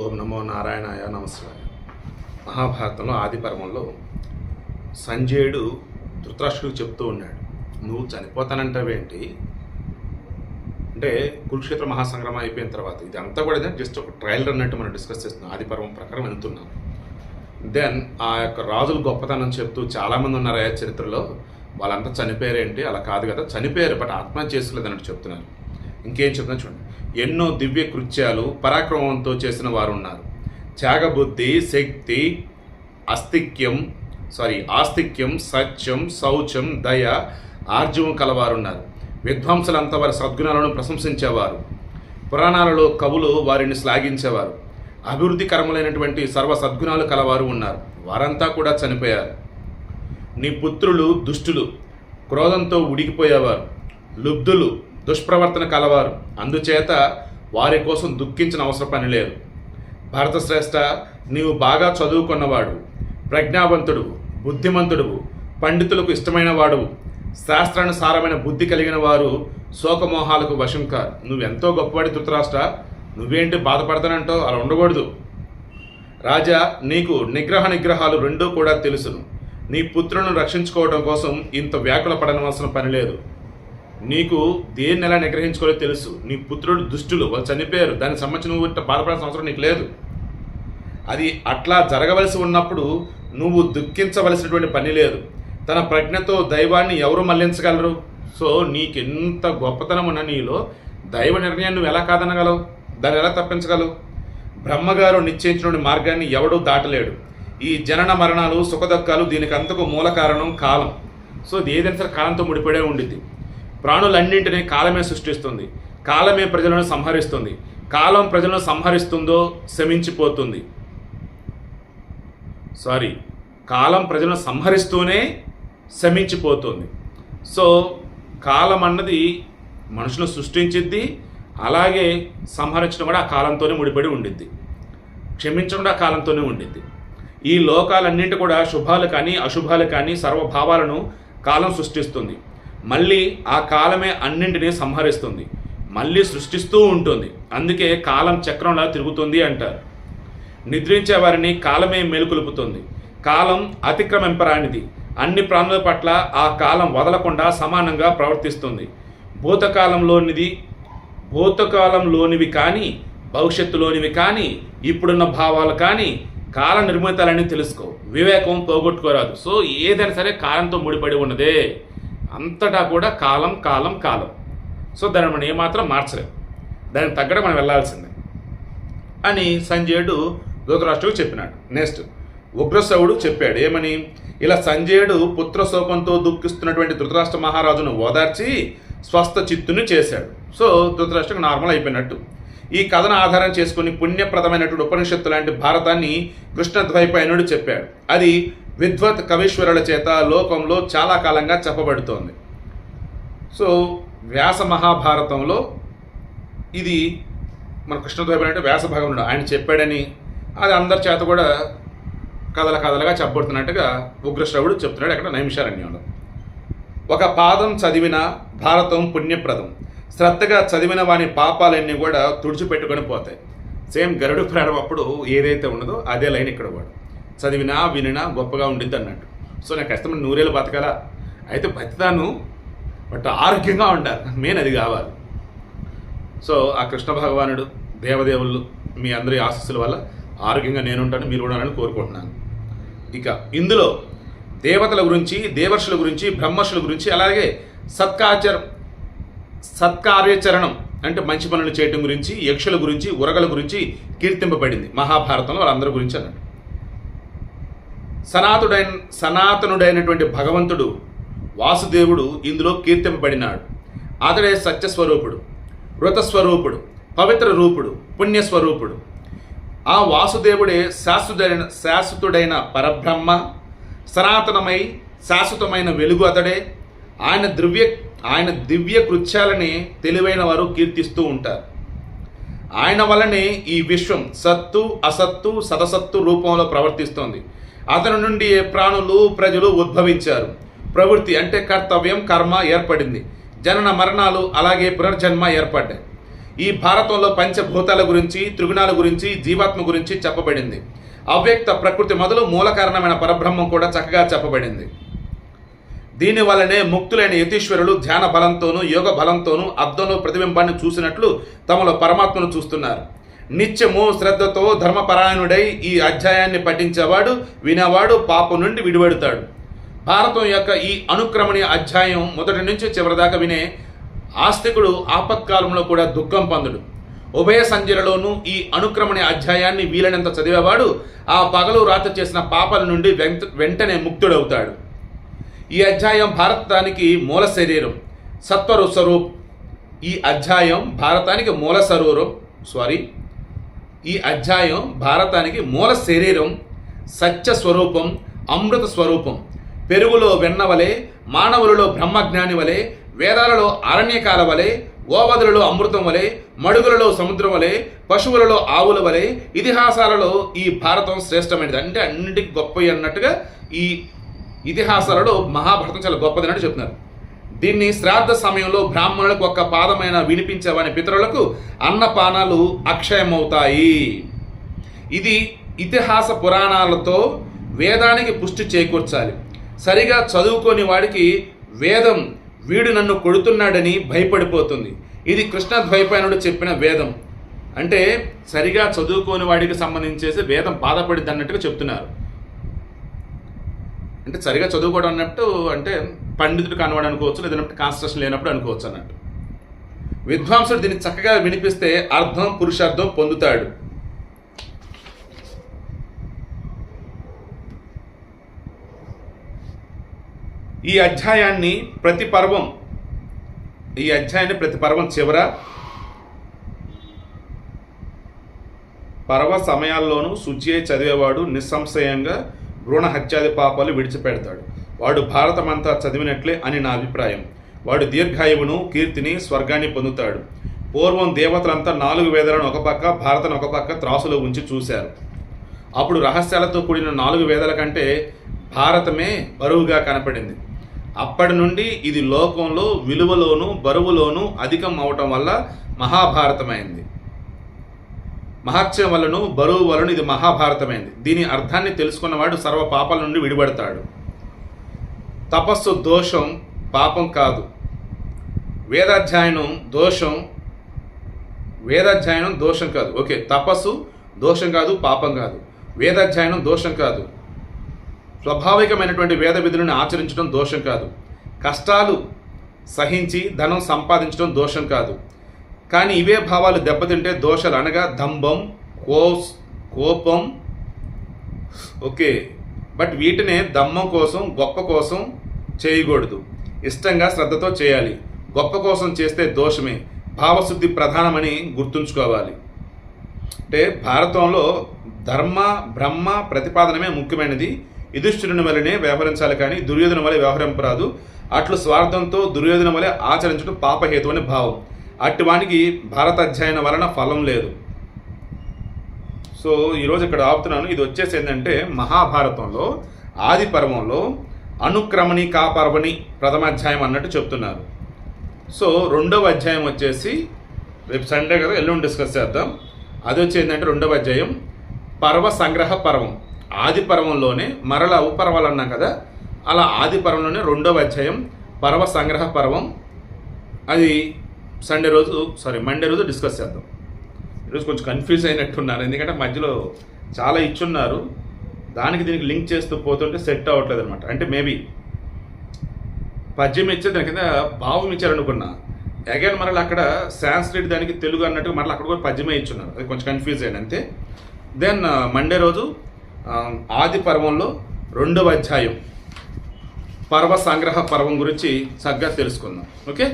ఓం నమో నారాయణాయ నమస్కారం. మహాభారతంలో ఆదిపర్వంలో సంజయుడు ధృతరాష్ట్రుడికి చెప్తూ ఉన్నాడు నువ్వు చనిపోతానంటావేంటి? అంటే కురుక్షేత్ర మహాసంగ్రమం అయిపోయిన తర్వాత ఇది అంతా కూడా జస్ట్ ఒక ట్రయల్ అన్నట్టు మనం డిస్కస్ చేస్తున్నాం. ఆదిపర్వం ప్రకారం వెళ్తున్నాం. దెన్ ఆ యొక్క రాజుల గొప్పతనం చెప్తూ చాలామంది ఉన్నారు ఆ చరిత్రలో వాళ్ళంతా చనిపోయారేంటి? అలా కాదు కదా చనిపోయారు బట్ ఆత్మహత్య చేసుకోలేదు అన్నట్టు చెప్తున్నారు. ఇంకేం చెప్తున్నా చూడండి. ఎన్నో దివ్య కృత్యాలు పరాక్రమంతో చేసిన వారు ఉన్నారు త్యాగబుద్ధి శక్తి అస్తిక్యం సారీ ఆస్తిక్యం సత్యం శౌచం దయ ఆర్జవం కలవారున్నారు. విద్వాంసులంతా వారి సద్గుణాలను ప్రశంసించేవారు. పురాణాలలో కవులు వారిని శ్లాఘించేవారు. అభివృద్ధికరములైనటువంటి సర్వ సద్గుణాలు కలవారు ఉన్నారు. వారంతా కూడా చనిపోయారు. నీ పుత్రులు దుష్టులు క్రోధంతో ఉడికిపోయేవారు. లుబ్ధులు దుష్ప్రవర్తన కలవారు. అందుచేత వారి కోసం దుఃఖించిన అవసరం పని లేదు. భరతశ్రేష్ఠ నీవు బాగా చదువుకున్నవాడు ప్రజ్ఞావంతుడు బుద్ధిమంతుడు పండితులకు ఇష్టమైన వాడు శాస్త్రానుసారమైన బుద్ధి కలిగిన వారు శోకమోహాలకు వశం కారు. నువ్వెంతో గొప్పవాడి ధృతరాష్ట్ర నువ్వేంటి బాధపడతానంటో అలా ఉండకూడదు. రాజా నీకు నిగ్రహ నిగ్రహాలు రెండూ కూడా తెలుసును. నీ పుత్రులను రక్షించుకోవడం కోసం ఇంత వ్యాకుల పడనవలసిన పని లేదు. నీకు దేన్ని ఎలా నిగ్రహించుకోవాలో తెలుసు. నీ పుత్రుడు దుష్టులు వాళ్ళు చనిపోయారు. దానికి సంబంధించి నువ్వు బాధపడాల్సిన అవసరం నీకు లేదు. అది అట్లా జరగవలసి ఉన్నప్పుడు నువ్వు దుఃఖించవలసినటువంటి పని లేదు. తన ప్రజ్ఞతో దైవాన్ని ఎవరు మళ్ళించగలరు? సో నీకెంత గొప్పతనం ఉన్న నీలో దైవ నిర్ణయాన్ని నువ్వు ఎలా కాదనగలవు? దాన్ని ఎలా తప్పించగలవు? బ్రహ్మగారు నిశ్చయించిన మార్గాన్ని ఎవడూ దాటలేడు. ఈ జనన మరణాలు సుఖదుఖాలు దీనికి అంతకు మూల కారణం కాలం. సో ఏదైనా సరే కాలంతో ముడిపడే ఉండిద్ది. ప్రాణులన్నింటినీ కాలమే సృష్టిస్తుంది. కాలమే ప్రజలను సంహరిస్తుంది. కాలం ప్రజలను సంహరిస్తుందో శమించిపోతుంది. సారీ కాలం ప్రజలను సంహరిస్తూనే శమించిపోతుంది. సో కాలం అన్నది మనుషులను సృష్టించిద్ది అలాగే సంహరించడం కూడా ఆ కాలంతోనే ముడిపడి ఉండిద్ది. క్షమించడం కూడా ఆ కాలంతోనే ఉండిద్ది. ఈ లోకాలన్నింటి కూడా శుభాలు కానీ అశుభాలు కానీ సర్వభావాలను కాలం సృష్టిస్తుంది. మళ్ళీ ఆ కాలమే అన్నింటినీ సంహరిస్తుంది. మళ్ళీ సృష్టిస్తూ ఉంటుంది. అందుకే కాలం చక్రంలా తిరుగుతుంది అంటారు. నిద్రించే వారిని కాలమే మేలుకొలుపుతుంది. కాలం అతిక్రమింపరానిది. అన్ని ప్రాణుల పట్ల ఆ కాలం వదలకుండా సమానంగా ప్రవర్తిస్తుంది. భూతకాలంలోనిది భూతకాలంలోనివి కానీ భవిష్యత్తులోనివి కానీ ఇప్పుడున్న భావాలు కానీ కాల నిర్మితాలని తెలుసుకో వివేకం పోగొట్టుకోరాదు. సో ఏదైనా సరే కాలంతో ముడిపడి ఉన్నదే. అంతటా కూడా కాలం కాలం కాలం. సో దాన్ని మనం ఏమాత్రం మార్చలేం. దానికి తగ్గడం మనం వెళ్ళాల్సిందే అని సంజయుడు ధృతరాష్ట్రుడు చెప్పినాడు. నెక్స్ట్ ఉగ్రశవుడు చెప్పాడు. ఏమని? ఇలా సంజయుడు పుత్ర శోకంతో దుఃఖిస్తున్నటువంటి ధృతరాష్ట్ర మహారాజును ఓదార్చి స్వస్థ చిత్తుని చేశాడు. సో ధృతరాష్ట్రకు నార్మల్ అయిపోయినట్టు. ఈ కథను ఆధారం చేసుకుని పుణ్యప్రదమైనటువంటి ఉపనిషత్తు లాంటి భారతాన్ని కృష్ణద్వైపాయనుడు చెప్పాడు. అది విద్వత్ కవీశ్వరుల చేత లోకంలో చాలా కాలంగా చెప్పబడుతోంది. సో వ్యాస మహాభారతంలో ఇది మన కృష్ణద్వైపాయనుడు అంటే వ్యాస భగవానుడు ఆయన చెప్పాడని అది అందరి చేత కూడా కథల కథలుగా చెప్పబడుతున్నట్టుగా ఉగ్రశ్రవుడు చెప్తున్నాడు అక్కడ నైమిషారణ్యంలో. ఒక పాదం చదివిన భారతం పుణ్యప్రదం. శ్రద్ధగా చదివిన వాని పాపాలన్నీ కూడా తుడిచిపెట్టుకొని పోతాయి. సేమ్ గరుడు ప్రాణం అప్పుడు ఏదైతే ఉన్నదో అదే లైన్ ఇక్కడ కూడా చదివినా వినినా గొప్పగా ఉండిద్ది అన్నట్టు. సో నాకు కష్టమైన నూరేళ్ళు బతకాలా? అయితే బతితాను బట్ ఆరోగ్యంగా ఉండాలి. మెయిన్ అది కావాలి. సో ఆ కృష్ణ భగవానుడు దేవదేవుళ్ళు మీ అందరి ఆశస్సుల వల్ల ఆరోగ్యంగా నేను ఉంటాను మీరు కూడా ఉండాలని కోరుకుంటున్నాను. ఇక ఇందులో దేవతల గురించి దేవర్షుల గురించి బ్రహ్మర్షుల గురించి అలాగే సత్కాచర సత్కార్యాచరణం అంటే మంచి పనులు చేయటం గురించి యక్షుల గురించి ఉరగల గురించి కీర్తింపబడింది మహాభారతంలో వాళ్ళందరి గురించి అన్నట్టు. సనాతుడైన సనాతనుడైనటువంటి భగవంతుడు వాసుదేవుడు ఇందులో కీర్తింపబడినాడు. అతడే సత్యస్వరూపుడు వృతస్వరూపుడు పవిత్ర రూపుడు పుణ్యస్వరూపుడు. ఆ వాసుదేవుడే శాశ్వతుడైన శాశ్వతుడైన పరబ్రహ్మ సనాతనమై శాశ్వతమైన వెలుగు అతడే. ఆయన ద్రవ్య ఆయన దివ్య కృత్యాలని తెలివైన వారు కీర్తిస్తూ ఉంటారు. ఆయన వలనే ఈ విశ్వం సత్తు అసత్తు సదసత్తు రూపంలో ప్రవర్తిస్తోంది. అతని నుండి ప్రాణులు ప్రజలు ఉద్భవించారు. ప్రవృత్తి అంటే కర్తవ్యం కర్మ ఏర్పడింది. జనన మరణాలు అలాగే పునర్జన్మ ఏర్పడ్డాయి. ఈ భారతంలో పంచభూతాల గురించి త్రిగుణాల గురించి జీవాత్మ గురించి చెప్పబడింది. అవ్యక్త ప్రకృతి మొదలు మూల కారణమైన పరబ్రహ్మం కూడా చక్కగా చెప్పబడింది. దీని వలనే ముక్తులైన యతీశ్వరులు ధ్యాన బలంతోనూ యోగ బలంతోనూ అద్దంలో ప్రతిబింబాన్ని చూసినట్లు తమలో పరమాత్మను చూస్తున్నారు. నిత్యము శ్రద్ధతో ధర్మపరాయణుడై ఈ అధ్యాయాన్ని పఠించేవాడు వినేవాడు పాపం నుండి విడిపెడతాడు భారతం యొక్క ఈ అనుక్రమణీయ అధ్యాయం మొదటి నుంచి చివరిదాకా వినే ఆస్తికుడు ఆపత్కాలంలో కూడా దుఃఖం పందుడు. ఉభయ సంధ్యలలోనూ ఈ అనుక్రమణీయ అధ్యాయాన్ని వీలైనంత చదివేవాడు ఆ పగలు రాత్రి చేసిన పాపల నుండి వెంట వెంటనే ముక్తుడవుతాడు. ఈ అధ్యాయం భారతానికి మూల శరీరం. సత్వరు స్వరూప్. ఈ అధ్యాయం భారతానికి మూల సరూరం సారీ ఈ అధ్యాయం భారతానికి మూల శరీరం సత్య స్వరూపం అమృత స్వరూపం. పెరుగులో వెన్నవలే మానవులలో బ్రహ్మజ్ఞాని వలె వేదాలలో అరణ్యకాల వలె ఓవదులలో అమృతం వలె మడుగులలో సముద్రం వలె పశువులలో ఆవుల వలె ఇతిహాసాలలో ఈ భారతం శ్రేష్టమైనది. అంటే అన్నిటికీ గొప్ప అన్నట్టుగా ఈ ఇతిహాసాలలో మహాభారతం చాలా గొప్పది అన్నట్టు చెప్తున్నారు. దీన్ని శ్రాద్ధ సమయంలో బ్రాహ్మణులకు ఒక్క పాదమైన వినిపించేవని పితరులకు అన్నపానాలు అక్షయమవుతాయి. ఇది ఇతిహాస పురాణాలతో వేదానికి పుష్టి చేకూర్చాలి. సరిగా చదువుకోని వాడికి వేదం వీడు నన్ను కొడుతున్నాడని భయపడిపోతుంది. ఇది కృష్ణ ద్వైపాయనుడు చెప్పిన వేదం. అంటే సరిగా చదువుకోని వాడికి సంబంధించేసి వేదం బాధపడింది అన్నట్టుగా చెప్తున్నారు. అంటే సరిగా చదువుకోవడం అన్నట్టు అంటే పండితుడు కానివాడు అనుకోవచ్చు లేదంటే కాన్స్ట్రక్షన్ లేనప్పుడు అనుకోవచ్చు అన్నట్టు. విద్వాంసుడు దీన్ని చక్కగా వినిపిస్తే అర్థం పురుషార్థం పొందుతాడు. ఈ అధ్యాయాన్ని ప్రతి పర్వం ఈ అధ్యాయాన్ని ప్రతి పర్వం చివర పర్వ సమయాల్లోనూ శుచియే చదివేవాడు నిస్సంశయంగా భ్రూణ హత్యాది పాపాలు విడిచిపెడతాడు. వాడు భారతమంతా చదివినట్లే అని నా అభిప్రాయం. వాడు దీర్ఘాయువును కీర్తిని స్వర్గాన్ని పొందుతాడు. పూర్వం దేవతలంతా నాలుగు వేదాలను ఒక పక్క భారతను ఒక పక్క త్రాసులో ఉంచి చూశారు. అప్పుడు రహస్యాలతో కూడిన నాలుగు వేదాల కంటే భారతమే బరువుగా కనపడింది. అప్పటి నుండి ఇది లోకంలో విలువలోను బరువులోను అధికం అవటం వల్ల మహాభారతమైంది. మహత్యం వలను బరువు వలను ఇది మహాభారతమైంది. దీని అర్థాన్ని తెలుసుకున్నవాడు సర్వ పాపాల నుండి విడిపడతాడు. తపస్సు దోషం పాపం కాదు. వేదాధ్యయనం దోషం వేదాధ్యయనం దోషం కాదు. ఓకే తపస్సు దోషం కాదు పాపం కాదు. వేదాధ్యయనం దోషం కాదు. స్వాభావికమైనటువంటి వేద విధులను ఆచరించడం దోషం కాదు. కష్టాలు సహించి ధనం సంపాదించడం దోషం కాదు. కానీ ఇవే భావాలు దెబ్బతింటే దోషాలు అనగా దంభం కోస్ కోపం ఓకే. బట్ వీటినే దమ్మం కోసం గొప్ప కోసం చేయకూడదు. ఇష్టంగా శ్రద్ధతో చేయాలి. గొప్ప కోసం చేస్తే దోషమే. భావశుద్ధి ప్రధానమని గుర్తుంచుకోవాలి. అంటే భారతంలో ధర్మ బ్రహ్మ ప్రతిపాదనమే ముఖ్యమైనది. యుధిష్ఠిరుని వలనే వ్యవహరించాలి కానీ దుర్యోధన వలె వ్యవహరింపరాదు అట్లు స్వార్థంతో దుర్యోధన వలె ఆచరించడం పాపహేతు అని భావం. అటువానికి భారత అధ్యయనం వలన ఫలం లేదు. సో ఈరోజు ఇక్కడ ఆపుతున్నాను. ఇది వచ్చేసి ఏంటంటే మహాభారతంలో ఆది పర్వంలో అనుక్రమణి కాపర్వని ప్రథమ అధ్యాయం అన్నట్టు చెప్తున్నారు. సో రెండవ అధ్యాయం వచ్చేసి రేపు సండే కదా ఎల్లుండి డిస్కస్ చేద్దాం. అది వచ్చి ఏంటంటే రెండవ అధ్యాయం పర్వ సంగ్రహ పర్వం. ఆది పర్వంలోనే మరల ఉపర్వాలు అన్నాం కదా అలా ఆది పర్వంలోనే రెండవ అధ్యాయం పర్వ సంగ్రహ పర్వం. అది సండే రోజు సారీ మండే రోజు డిస్కస్ చేద్దాం. ఈరోజు కొంచెం కన్ఫ్యూజ్ అయినట్టున్నారు ఎందుకంటే మధ్యలో చాలా ఇచ్చున్నారు. దానికి దీనికి లింక్ చేస్తూ పోతుంటే సెట్ అవ్వట్లేదు అనమాట అంటే మేబీ పద్యం ఇచ్చే దాని కింద భావం ఇచ్చారనుకున్నా. అగైన్ మరలా అక్కడ సాంస్క్రిట్ దానికి తెలుగు అన్నట్టు మరలా అక్కడ కూడా పద్యమే ఇచ్చున్నారు. అది కొంచెం కన్ఫ్యూజ్ అయ్యాను అంతే. దెన్ మండే uh, రోజు um, ఆది పర్వంలో రెండవ అధ్యాయం. పర్వ సంగ్రహ పర్వం గురించి చక్కగా తెలుసుకుందాం. ఓకే